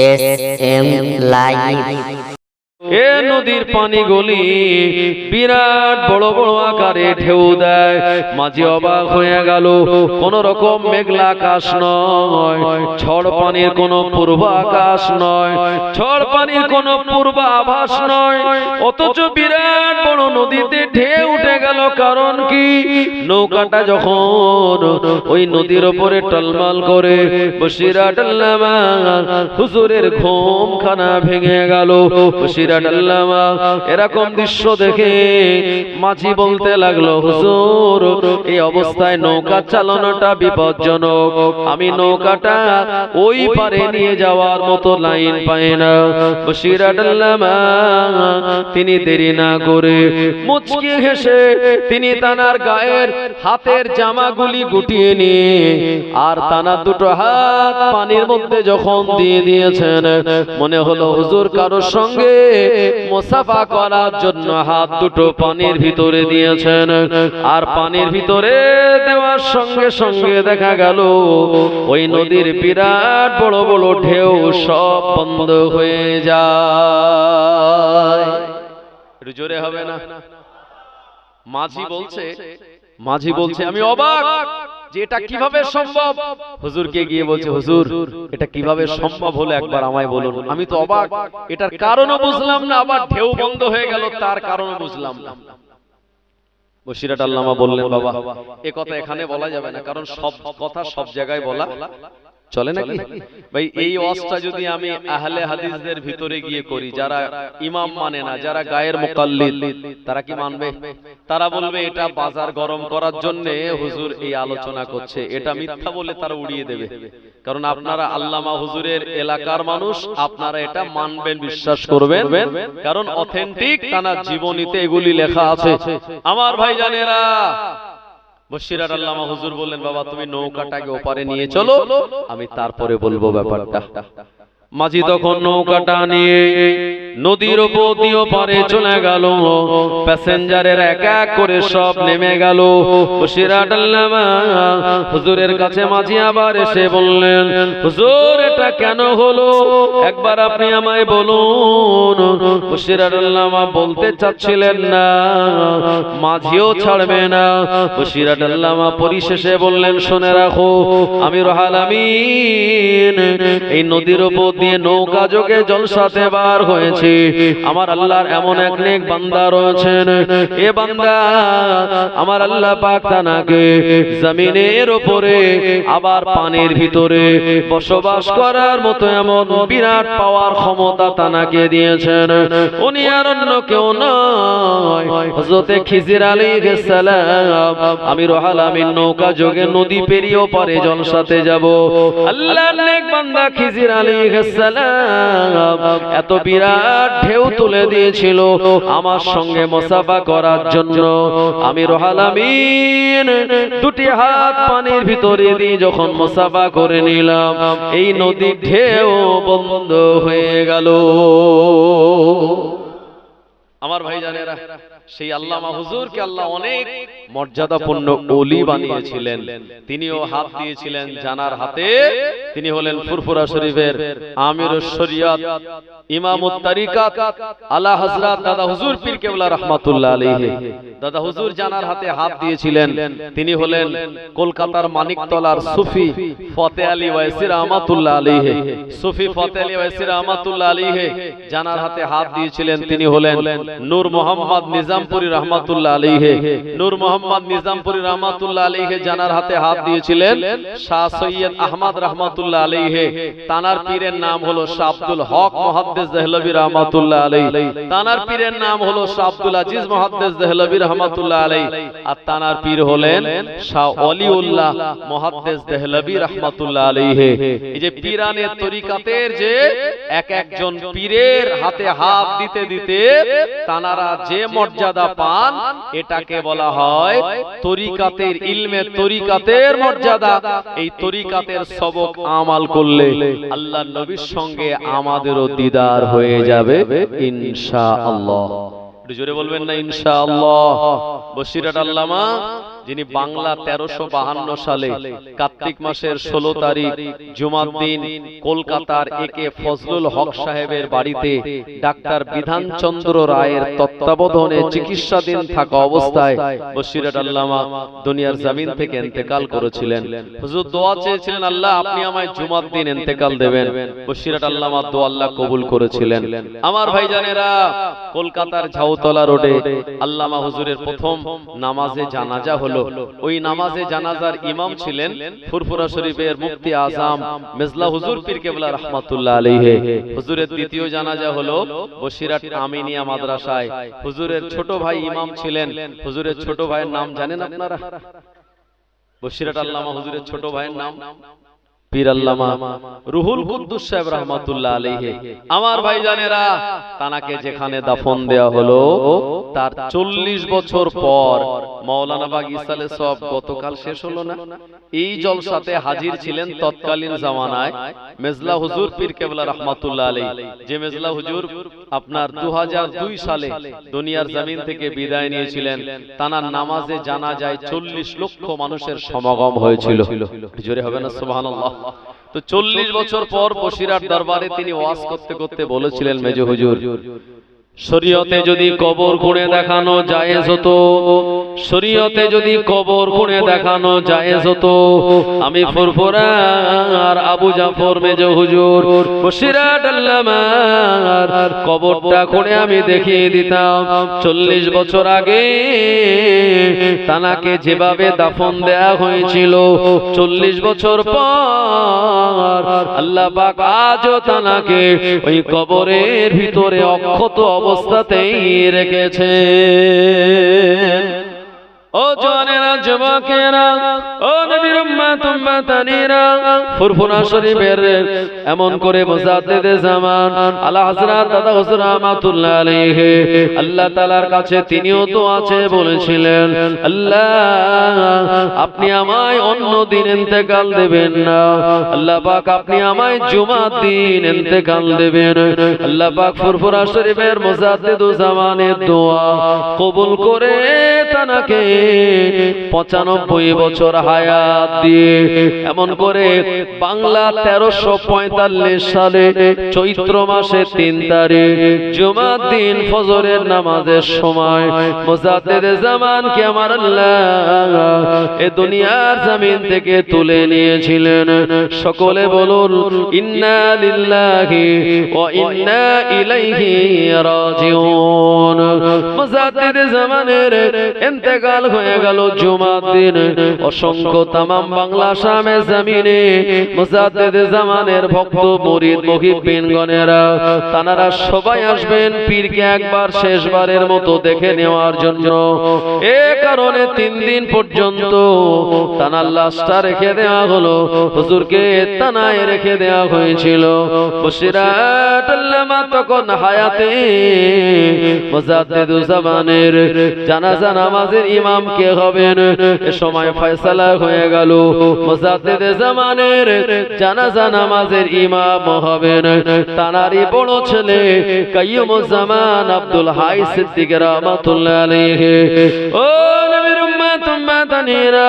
S M live এ নদীর পানিগুলি বিরাট বড় বড় আকারে ঢেউ দেয়। মাঝে অবাক হয়ে গেল, কোন রকম মেঘলা আকাশ নয় পানির কোন পূর্ব আকাশ নয় পানির কোন পূর্ব আভাস নয়। অথচ বিরাট বড় নদীতে ঢেউ উঠে গেল, কারণ কি? নৌকাটা যখন ওই নদীর ওপরে টলমল করে বসিরাট আল্লামা হুজুরের ঘুম খানা ভেঙে গেল বসিরাট আল্লামা, এরকম দৃশ্য দেখে মাঝি বলতে লাগল, হুজুর, এই অবস্থায় নৌকা চালানোটা বিপজ্জনক। আমি নৌকাটা ওই পারে নিয়ে যাওয়ার মতো লাইন পাই না। বসিরাট আল্লামা, তিনি দেরি না করে মুচকি হেসে তিনি তানার গায়ের হাতের জামাগুলি গুটিয়ে নিয়ে আর তানার দুটো হাত পানির মধ্যে যখন দিয়ে দিয়েছেন, মনে হলো হুজুর কারোর সঙ্গে মোসাফা করার জন্য হাত দুটো পানির ভিতরে দিয়েছেন। আর পানির ভিতরে দেওয়ার সঙ্গে সঙ্গে দেখা গেল, ওই নদীর বিরাট বড় বড় ঢেউ সব বন্ধ হয়ে যায়। জোরে হবে না? মাঝি বলছে মাঝি বলছে আমি অবাক। যে এটা কীভাবে সম্ভব? হুজুরকে গিয়ে বলছে হুজুর এটা কীভাবে সম্ভব হলো একবার আমায় বলুন। আমি তো অবাক। এটার কারণও বুঝলাম না আবার ঢেউ বন্ধ হয়ে গেল তার কারণও বুঝলাম। না বসিরাট আল্লামা বললেন বাবা এ কথা এখানে বলা যাবে না কারণ সব কথা সব জায়গায় বলা চলে নাকি? ভাই এই ওয়াজটা যদি আমি আহলে হাদিসদের ভিতরে গিয়ে করি যারা ইমাম মানে না যারা গায়ের মুকাল্লিদ তারা কি মানবে? তারা বলবে এটা বাজার গরম করার জন্য হুজুর এই আলোচনা করছে এটা মিথ্যা বলে তারা উড়িয়ে দেবে। কারণ আপনারা আল্লামা হুজুরের এলাকার মানুষ আপনারা এটা মানবেন বিশ্বাস করবেন? কারণ অথেন্টিক তানার জীবনীতে এগুলি লেখা আছে। আমার ভাই জানেরা বশিরার আল্লামা হুজুর বললেন বাবা তুমি নৌকাটাকে ওপারে নিয়ে চলো আমি তারপরে বলব ব্যাপারটা। মাঝি তখন নৌকাটা নিয়ে নদীর দিয়ে পারে চলে গেল। প্যাসেঞ্জারের এক এক করে সব নেমে গেল। হুজুরের কাছে মাঝি আবার এসে বললেন হুজুর এটা কেন হলো? একবার আপনি আমায় বলুন। বশিরাট আল্লামা বলতে চাচ্ছিলেন না। মাঝিও ছাড়বে না। বশিরাট আল্লামা পরিশেষে বললেন শুনে রাখো আমি রহাল আমিন। এই নদীর উপর দিয়ে নৌকা যোগে জলসাতে বার হয়েছে। আমার আল্লাহর এমন এক নেক বান্দা রয়েছেন। এ বান্দা আমার আল্লাহ পাক তানাকে জমিনের উপরে, আবার পানির ভিতরে বসবাস করার মতো এমন বিরাট পাওয়ার ক্ষমতা তানাকে দিয়েছেন। উনি আর অন্য কেউ নয়। হযরতে খিজির আলাইহিস সালাম আমি রহাল আমিন নৌকা যোগে নদী পেরিয়েও পারে জলসাতে যাব। আল্লাহর নেক বান্দা খিজির আলাইহিস এত বিরাট ঢেউ তুলে দিয়েছিল আমার সঙ্গে মোসাফা করার জন্য। আমি রহাল দুটি হাত পানির ভিতরে দিয়ে যখন মোসাফা করে নিলাম, এই নদীর ঢেউ বন্ধ হয়ে গেল। আমার ভাই জানেরা সেই আল্লামা হুজুরকে আল্লাহ অনেক মর্যাদাপূর্ণ ওলি বানিয়েছিলেন। তিনিও হাত দিয়েছিলেন জানার হাতে তিনি হলেন ফুরফুরা শরীফের আমির শরিয়াত, ইমামুত তারিকাত, আলা হযরত দাদা হুজুর পীর কেবলা রাহমাতুল্লাহ আলাইহি। দাদা হুজুর জানার হাতে হাত দিয়েছিলেন। তিনি হলেন কলকাতার মানিকতলার সুফি ফতে আলী ওয়াইসি রহমাতুল্লাহ আলাইহি। সুফি ফতে আলী ওয়াইসি রহমাতুল্লাহ আলাইহি জানার হাতে হাত দিয়েছিলেন। তিনি হলেন নূর মোহাম্মদ নিজামপুরি রহমাতুল্লাহ আলাইহি। নূর মোহাম্মদ নিজামপুরি রহমাতুল্লাহ আলাইহি জানার হাতে হাত দিয়েছিলেন শাহ সৈয়দ আহমদ রহমাতুল্লাহ আলাইহি। তানার পীরের নাম হলো হক রহমাতুল্লাহ তানার পীরের নাম হলো আজিজ রহমাতুল্লাহ আর তানার পীর হলেন শাহ রহমাতুল্লাহ আলাইহি। এই যে পীরানের তরিকাতের যে এক একজন পীরের হাতে হাত দিতে দিতে তানারা যে মর্যাদা পান, এটাকে বলা হয় তরিকাতের ইলমে তরিকাতের মর্যাদা। এই তরিকাতের সবক আমাল করলে আল্লাহ নবীর সঙ্গে আমাদেরও দিদার হয়ে যাবে ইনশা আল্লাহ জোরে বলবেন না ইনশা আল্লাহ বসিরাট আল্লামা যিনি বাংলা তেরোশো বাহান্ন সালে কার্তিক মাসের ষোলো তারিখ জুমার দিন কলকাতার একে ফজলুল হক সাহেবের বাড়িতে ডাক্তার বিধানচন্দ্র রায়ের তত্ত্বাবধানে চিকিৎসাধীন থাকা অবস্থায় বসিরাট আল্লামা দুনিয়ার জমিন থেকে ইন্তেকাল করেছিলেন। হুজুর দোয়া চেয়েছিলেন আল্লাহ আপনি আমায় জুমার দিন ইন্তেকাল দেবেন। বসিরাট আল্লামা দোয়া আল্লাহ কবুল করেছিলেন। আমার ভাইজানেরা কলকাতার ঝাউতলা রোডে আল্লামা হুজুরের প্রথম নামাজে জানাজা হলো ওই নামাজে জানাজার ইমাম ছিলেন ফুরফুরা শরীফের মুফতি আজম মেজলা হুজুর পীর কেবলা রহমাতুল্লাহ আলাইহি। হুজুরের দ্বিতীয় জানাজা হলো বসিরাট আমিনিয়া মাদ্রাসায়। হুজুরের ছোট ভাই ইমাম ছিলেন। হুজুরের ছোট ভাইয়ের নাম জানেন আপনারা? বসিরাট আল্লামা হুজুরের ছোট ভাইয়ের নাম? হাজির ছিলেন তৎকালীন জামানায় মেজলা হুজুর পীর কেবলা রহমাতুল্লাহ আলাইহি। যে মেজলা হুজুর আপনার 2002 সালে দুনিয়ার জমিন থেকে বিদায় নিয়েছিলেন, তানার নামাজে জানা যায় চল্লিশ লক্ষ মানুষের সমাগম হয়েছিল। জোরে হবে না, সুবহানাল্লাহ। তো চল্লিশ বছর পর বসিরার দরবারে তিনি ওয়াজ করতে করতে বলেছিলেন, মেজু হুজুর, শরীয়তে যদি কবর ঘুরে দেখানো জায়েজ হতো শরীয়তে যদি কবর খুঁড়ে দেখানো জায়েজ হতো আমি ফুরফুরার আবু জাফর মেজ হুজুর। বসিরাট আল্লামার কবরটা খুঁড়ে আমি দেখিয়ে দিতাম। চল্লিশ বছর আগে তানাকে যেভাবে দাফন দেয়া হয়েছিল। চল্লিশ বছর পর আল্লাহ পাক আজও তানাকে ওই কবরের ভিতরে অক্ষত অবস্থাতেই রেখেছে। ও জওয়ানেরা, যুবকেরা, ও নবীর উম্মাত ফুরফুরা শরীফের এমন করে জামান হযরত দাদা হুজুর আলাইহি, আল্লাহ তাআলার কাছে তিনিও তো আছে বলেছিলেন, আল্লাহ, আপনি আমায় অন্য দিন ইন্তেকাল দেবেন না, আল্লাহ পাক আপনি আমায় জুমার দিন ইন্তেকাল দেবেন, আল্লাহ পাক ফুরফুরা শরীফের মুজাদ্দিদু জামানের দোয়া কবুল করে তানাকে পঁচানব্বই বছর হায়াত দিয়ে এমন করে বাংলা তেরোশো পঁয়তাল্লিশ সালে চৈত্র মাসে তিন তারিখ জুমার দিন ফজরের নামাজের সময় মোজাদ্দেদ জামানকে আমার এ দুনিয়ার জমিন থেকে তুলে নিয়েছিলেন। সকলে বলুন, ইন্না লিল্লাহি ওয়া ইন্না ইলাইহি রাজিউন। মুজাদ্দিদ জামানের ইন্তেকাল হয়ে গেল জুমার দিন। অসংখ্য তামাম বাংলা শামে জমিনে মুজাদ্দিদ জামানের ভক্ত মুরিদ মুহিব্বিনগণেরা তানারা সবাই আসবেন পীরকে একবার শেষবারের মতো দেখে নেওয়ার জন্য। এ কারণে তিন দিন পর্যন্ত তানার লাশটা রেখে দেওয়া হলো। হুজুরকে তানায় রেখে দেওয়া হয়েছিল। বসিরাট তখন হায়াতে মুজাদ্দিদু জামানের জানাজা নামাজের ইমাম কে হবেন এ সময় ফয়সালা হয়ে গেল। মুজাদ্দিদ জামানের জানাজা নামাজের ইমাম হবেন তানারই বড় ছেলে কাইয়ুমুজ্জামান আব্দুল হাই সিদ্দিক রাহমাতুল্লাহ আলাইহি। ও নবীর উম্মাত, উম্মাতানিরা,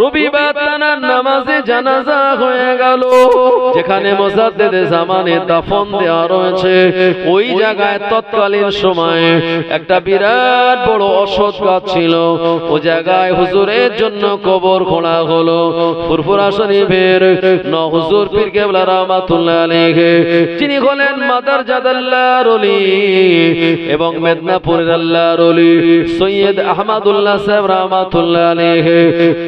রবিবার তানার নামাজে জানাজা হয়ে গেল। যেখানে মুজাদ্দিদ জামানে দাফন দেওয়া রয়েছে। ওই জায়গায় তৎকালীন সময়ে একটা বিরাট বড় অসৎ গাছ ছিল। ও জায়গায় হুজুরের জন্য কবর খোঁড়া হলো। ফুরফুরা শরীফের ন হুজুর পীর কেবলা যিনি হলেন মাদার ওলি এবং আল্লাহর ওলি, সৈয়দ সাহেব রাহমাতুল্লাহ আলাইহি।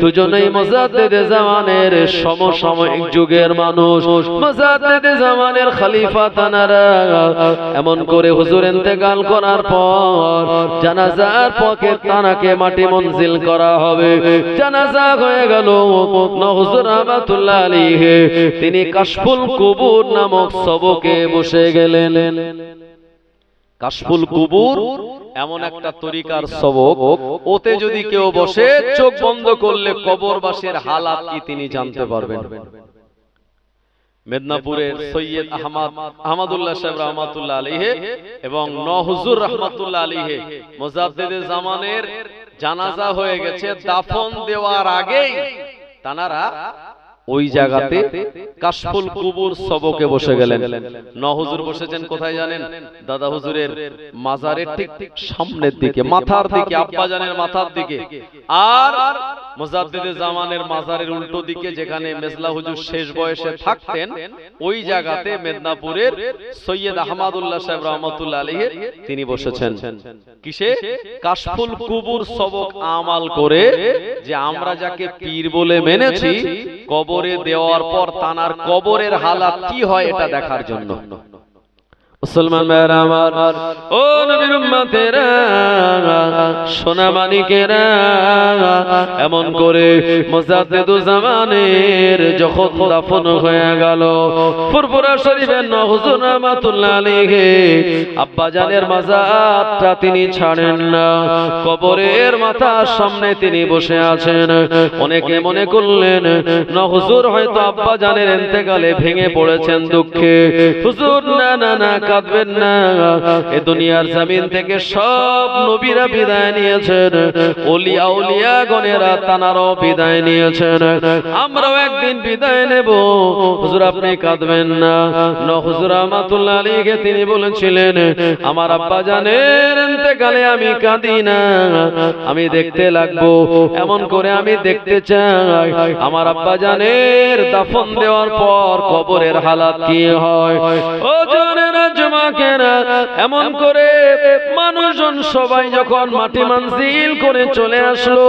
দুজনেই মুজাদ্দিদ জামানের সমসাময়িক যুগের মানুষ। মুজাদ্দিদ জামানের খলিফা তানারা। এমন করে হুজুর ইন্তেকাল করার পর, জানাজার পকে তানাকে মাটি মঞ্জিল করা হবে। জানাজা হয়ে গেল হুজুর রহমাতুল্লাহ আলাইহি। তিনি কাশফুল কুবুর নামক সবকে বসে গেলেন। কাশফুল কুবুর এমন একটা তরিকার সবক। ওতে যদি কেউ বসে, চোখ বন্ধ করলে কবরবাসীর হালাত কি তিনি জানতে পারবেন? মেদিনীপুরের সৈয়দ আহমদ আহমদুল্লাহ সাহেব রহমাতুল্লাহ আলীহে এবং নহজুর রহমাতুল্লাহ আলীহে মোজাদ্দেদে জামানের জানাজা হয়ে গেছে দাফন দেওয়ার আগেই তানারা ওই জায়গাতে কাশফুল কুবুর সবকে বসে গেলেন। হুজুর বসেছেন কোথায় জানেন? দাদা হুজুরের মাজারের ঠিক ঠিক সামনের দিকে মাথার দিকে আব্বা জানের মাথার দিকে। আর মুজাদ্দিদে জামানের মাজারের উল্টো দিকে যেখানে মেজলা হুজুর শেষ বয়সে থাকতেন ওই জায়গাতে মেদিনীপুরের সৈয়দ আহমদুল্লাহ সাহেব রহমতুল্লাহ আলাইহি তিনি বসেছেন। কিসে? কাশফুল কুবুর সবক আমাল করে যে আমরা যাকে পীর বলে মেনেছি কবরে দেওয়ার পর তানার কবরের হালাত কি হয় এটা দেখার জন্য। মুসলমান ভাইরা আমার, ও নবীর উম্মতেরা, সোনা মানিকেরা, এমন করে মুজাদ্দিদু জামানের যখন দাফন হয়ে গেল, ফুরফুরা শরীফের নহুজুর রহমাতুল্লাহ আলাইহি, আব্বা জানের মাজারটা তিনি ছাড়েন না, কবরের মাথার সামনে তিনি বসে আছেন। অনেকে মনে করলেন নহুজুর হয়তো আব্বা জানের ইন্তেকালে ভেঙে পড়েছেন দুঃখে। হুজুর, না না না কাঁদবেন না। এ দুনিয়ার জমিন থেকে সব নবীরা বিদায় নিয়েছেন। ওলিয়া উলিয়া গণেরা তানারও বিদায় নিয়েছেন। আমরাও একদিন বিদায় নেব। হুজুর, আপনি কাঁদবেন না। ন, হুজুর রহমাতুল্লাহ আলীকে তিনি বলেছিলেন, আমার আব্বা জানেন ইন্তেকালে আমি কাঁদি না। আমি দেখতে লাগবো। এমন করে আমি দেখতে চাই। আমার আব্বা জানের দাফন দেওয়ার পর কবরের হালাত কি হয়? ও জনেরা জমাকেরা এমন করে মানুষজন সবাই যখন মাটি মানজিল করে চলে আসলো,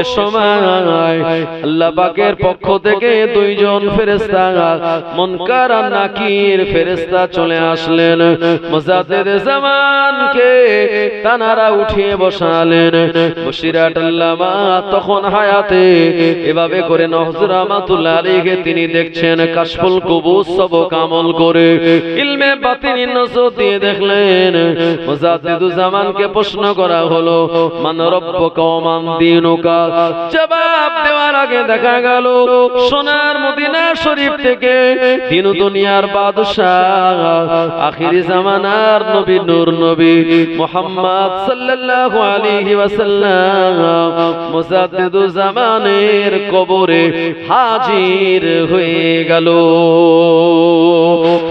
এ সময় আল্লাহ পাকের পক্ষ থেকে দুইজন ফেরেশতা, মুনকার আর নাকির ফেরেশতা চলে আসলেন। মুজাদ্দিদ জামানকে তানারা উঠিয়ে বসালেন। বসিরাট আল্লামা তখন হায়াতে এভাবে করে নহজুর রহমাতুল্লাহ আলাইহি তিনি দেখছেন কাশফুল কুবুস সবক আমল করে। ইলমে বাতিনি নজর দিয়ে দেখলেন মুজাদ্দিদু জামানকে প্রশ্ন করা হলো, মান দীনুকা? জবাব দেওয়ার আগে দেখা গেল, সোনার মদিনা শরীফ থেকে দিন দুনিয়ার বাদশাহ, আখিরি জামানার নবী নূর নবী মুহাম্মদ সাল্লাল্লাহু আলাইহি ওয়াসাল্লাম কবরে হাজির হয়ে গেল।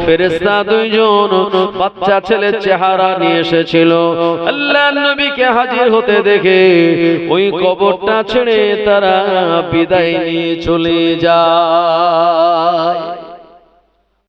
ফেরেশতা দুইজন বাচ্চা ছেলে চেহারা নিয়ে এসেছিল। আল্লাহ নবীকে হাজির হতে দেখে ওই কবরটা ছেড়ে তারা বিদায় নিয়ে চলে যায়।